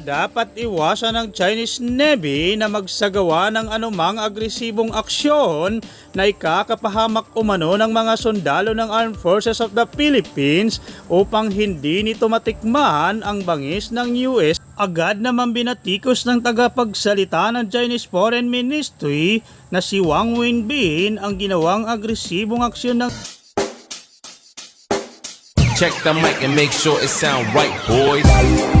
Dapat iwasan ng Chinese Navy na magsagawa ng anumang agresibong aksyon na ikakapahamak umano ng mga sundalo ng Armed Forces of the Philippines upang hindi nito matikman ang bangis ng US. Agad naman binatikos ng tagapagsalita ng Chinese Foreign Ministry na si Wang Wenbin ang ginawang agresibong aksyon ng Check the mic and make sure it sound right, boys.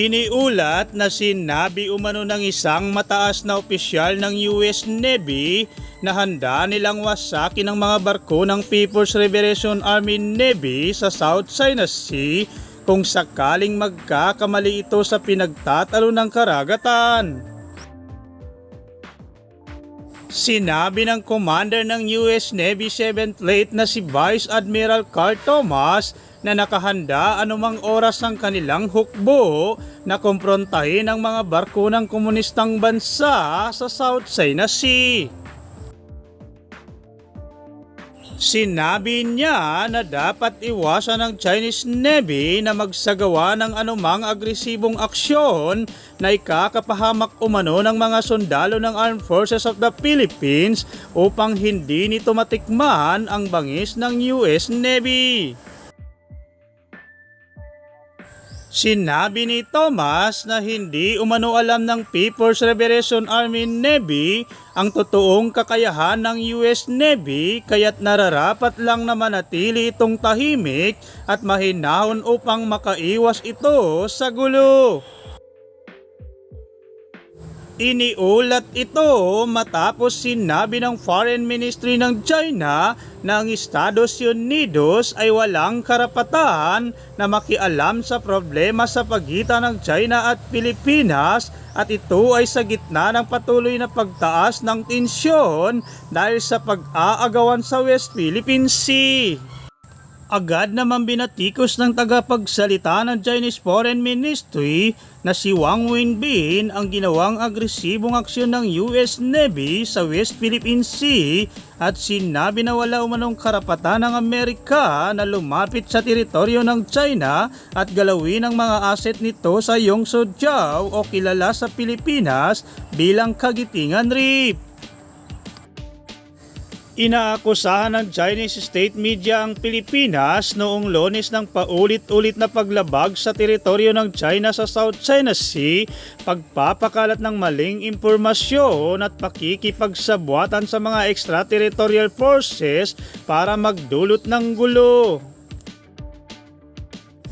Iniulat na sinabi umano ng isang mataas na opisyal ng US Navy na handa nilang wasakin ang mga barko ng People's Liberation Army Navy sa South China Sea kung sakaling magkakamali ito sa pinagtatalo ng karagatan. Sinabi ng commander ng US Navy 7th Fleet na si Vice Admiral Carl Thomas na nakahanda anumang oras ang kanilang hukbo na kumprontahin ang mga barko ng komunistang bansa sa South China Sea. Sinabi niya na dapat iwasan ng Chinese Navy na magsagawa ng anumang agresibong aksyon na ikakapahamak umano ng mga sundalo ng Armed Forces of the Philippines upang hindi nito matikman ang bangis ng US Navy. Sinabi ni Thomas na hindi umano alam ng People's Liberation Army Navy ang totoong kakayahan ng US Navy kaya't nararapat lang na manatili itong tahimik at mahinahon upang makaiwas ito sa gulo. Iniulat ito matapos sinabi ng Foreign Ministry ng China na ang Estados Unidos ay walang karapatan na makialam sa problema sa pagitan ng China at Pilipinas at ito ay sa gitna ng patuloy na pagtaas ng tensyon dahil sa pag-aagawan sa West Philippine Sea. Agad naman binatikos ng tagapagsalita ng Chinese Foreign Ministry na si Wang Wenbin ang ginawang agresibong aksyon ng US Navy sa West Philippine Sea at sinabi na wala umanong karapatan ng Amerika na lumapit sa teritoryo ng China at galawin ang mga asset nito sa Yongso-Jiao o kilala sa Pilipinas bilang Kagitingan Reef. Inaakusahan ng Chinese state media ang Pilipinas noong lones ng paulit-ulit na paglabag sa teritoryo ng China sa South China Sea, pagpapakalat ng maling impormasyon at pakikipagsabuatan sa mga extraterritorial forces para magdulot ng gulo.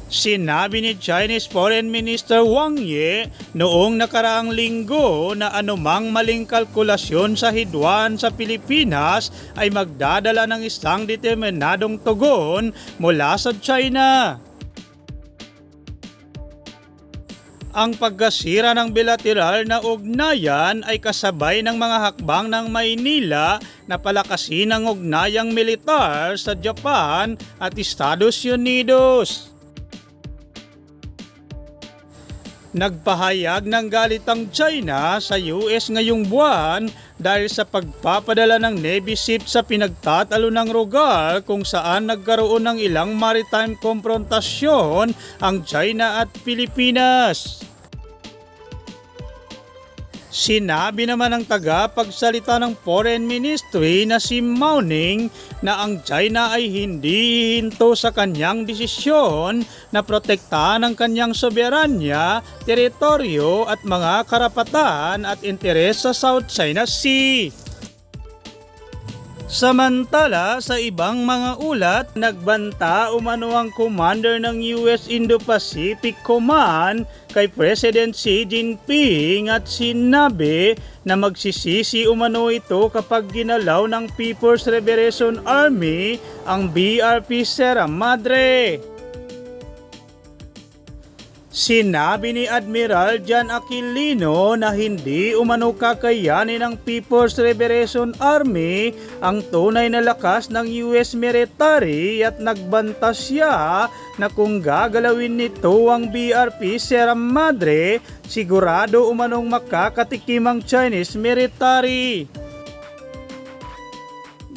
Sinabi ni Chinese Foreign Minister Wang Yi noong nakaraang linggo na anumang maling kalkulasyon sa hidwan sa Pilipinas ay magdadala ng isang determinadong tugon mula sa China. Ang pagkasira ng bilateral na ugnayan ay kasabay ng mga hakbang ng Maynila na palakasin ang ugnayang militar sa Japan at Estados Unidos. Nagpahayag ng galit ang China sa US ngayong buwan dahil sa pagpapadala ng Navy ship sa pinagtatalo ng lugar kung saan nagkaroon ng ilang maritime konfrontasyon ang China at Pilipinas. Sinabi naman ng tagapagsalita ng Foreign Ministry na si Mao Ning na ang China ay hindi hihinto sa kanyang desisyon na protektahan ang kanyang soberanya, teritoryo at mga karapatan at interes sa South China Sea. Samantala, sa ibang mga ulat, nagbanta umano ang commander ng US Indo-Pacific Command kay President Xi Jinping at sinabi na magsisisi umano ito kapag ginalaw ng People's Liberation Army ang BRP Sierra Madre. Sinabi ni Admiral John Aquilino na hindi umano kakayanin ng People's Liberation Army ang tunay na lakas ng US military at nagbanta siya na kung gagalawin nito ang BRP Sierra Madre, sigurado umanong makakatikim ang Chinese military.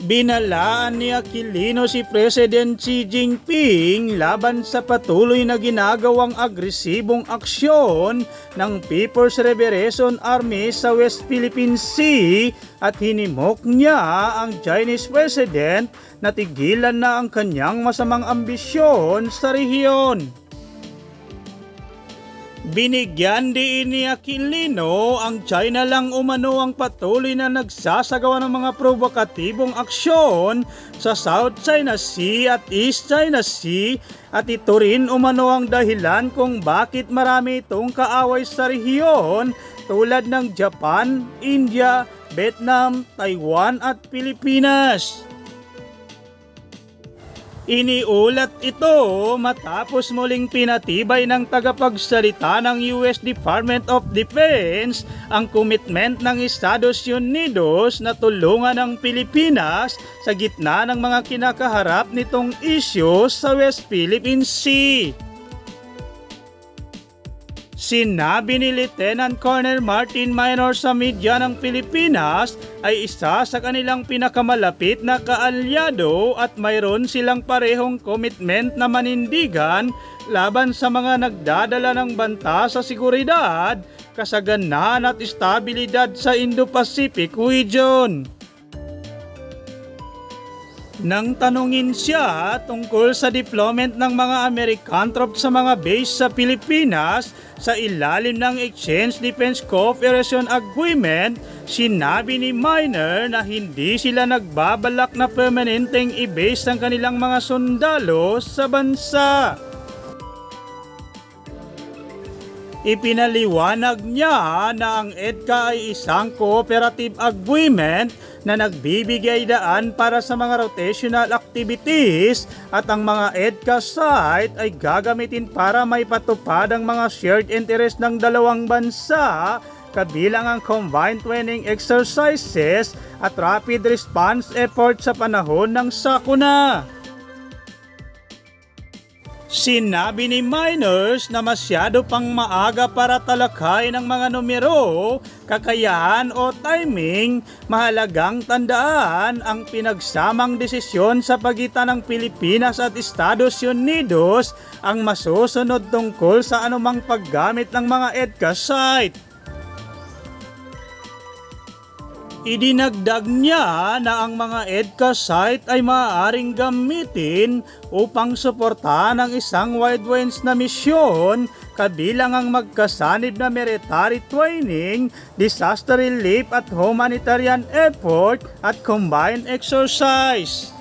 Binalaan ni Aquilino si President Xi Jinping laban sa patuloy na ginagawang agresibong aksyon ng People's Liberation Army sa West Philippine Sea at hinimok niya ang Chinese President na tigilan na ang kanyang masamang ambisyon sa rehiyon. Binigyan din ni Aquilino ang China lang umano ang patuloy na nagsasagawa ng mga provokatibong aksyon sa South China Sea at East China Sea at ito rin umano ang dahilan kung bakit marami itong kaaway sa rehiyon tulad ng Japan, India, Vietnam, Taiwan at Pilipinas. Iniulat ito matapos muling pinatibay ng tagapagsalita ng US Department of Defense ang komitment ng Estados Unidos na tulungan ang Pilipinas sa gitna ng mga kinakaharap nitong issues sa West Philippine Sea. Sinabi ni Lieutenant Colonel Martin Minor sa media ng Pilipinas ay isa sa kanilang pinakamalapit na kaalyado at mayroon silang parehong commitment na manindigan laban sa mga nagdadala ng banta sa seguridad, kasaganahan at estabilidad sa Indo-Pacific region. Nang tanungin siya tungkol sa deployment ng mga American troops sa mga base sa Pilipinas sa ilalim ng Exchange Defense Cooperation Agreement, sinabi ni Miner na hindi sila nagbabalak na permanenteng i-base ang kanilang mga sundalo sa bansa. Ipinaliwanag niya na ang EDCA ay isang cooperative agreement na nagbibigay daan para sa mga rotational activities at ang mga EDCA site ay gagamitin para may patupad ang mga shared interest ng dalawang bansa kabilang ang combined training exercises at rapid response effort sa panahon ng sakuna. Sinabi ni Miners na masyado pang maaga para talakay ng mga numero, kakayahan o timing, mahalagang tandaan ang pinagsamang desisyon sa pagitan ng Pilipinas at Estados Unidos ang masusunod tungkol sa anumang paggamit ng mga EDCA site. Idinagdag niya na ang mga EDCA site ay maaaring gamitin upang suportahan ang isang wide range na misyon kabilang ang magkasanib na military training, disaster relief at humanitarian effort at combined exercise.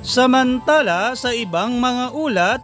Samantala sa ibang mga ulat,